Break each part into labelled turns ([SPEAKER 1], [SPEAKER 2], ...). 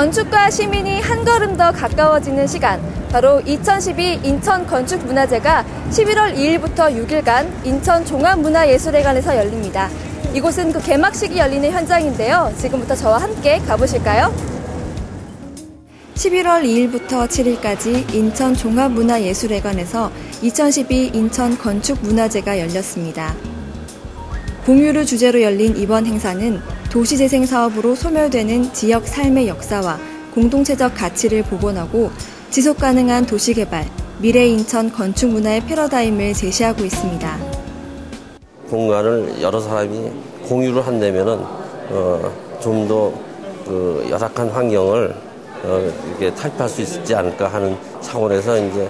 [SPEAKER 1] 건축과 시민이 한 걸음 더 가까워지는 시간. 바로 2012 인천 건축문화제가 11월 2일부터 6일간 인천 종합문화예술회관에서 열립니다. 이곳은 그 개막식이 열리는 현장인데요. 지금부터 저와 함께 가보실까요? 11월 2일부터 7일까지 인천 종합문화예술회관에서 2012 인천 건축문화제가 열렸습니다. 공유를 주제로 열린 이번 행사는 도시재생 사업으로 소멸되는 지역 삶의 역사와 공동체적 가치를 복원하고 지속 가능한 도시 개발, 미래 인천 건축 문화의 패러다임을 제시하고 있습니다.
[SPEAKER 2] 공간을 여러 사람이 공유를 한다면은 어, 좀더 그 열악한 환경을 어, 이렇게 탈피할 수 있지 않을까 하는 차원에서 이제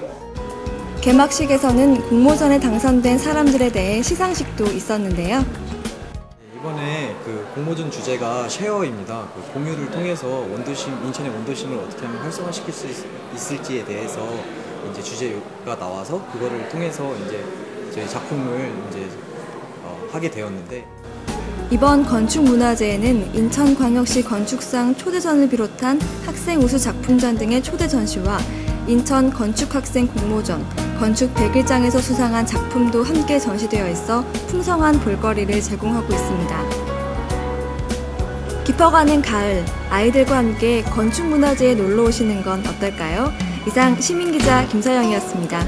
[SPEAKER 1] 개막식에서는 공모전에 당선된 사람들에 대해 시상식도 있었는데요.
[SPEAKER 3] 이번에 그 공모전 주제가 쉐어입니다. 그 공유를 통해서 원도심 인천의 원도심을 어떻게 하면 활성화시킬 수 있, 을지에 대해서 이제 주제가 나와서 그거를 통해서 이제 저희 작품을 이제 어, 하게 되었는데
[SPEAKER 1] 이번 건축문화제에는 인천광역시 건축상 초대전을 비롯한 학생 우수 작품전 등의 초대 전시와 인천 건축학생 공모전, 건축 100일장에서 수상한 작품도 함께 전시되어 있어 풍성한 볼거리를 제공하고 있습니다. 깊어가는 가을, 아이들과 함께 건축문화제에 놀러 오시는 건 어떨까요? 이상 시민기자 김서영이었습니다.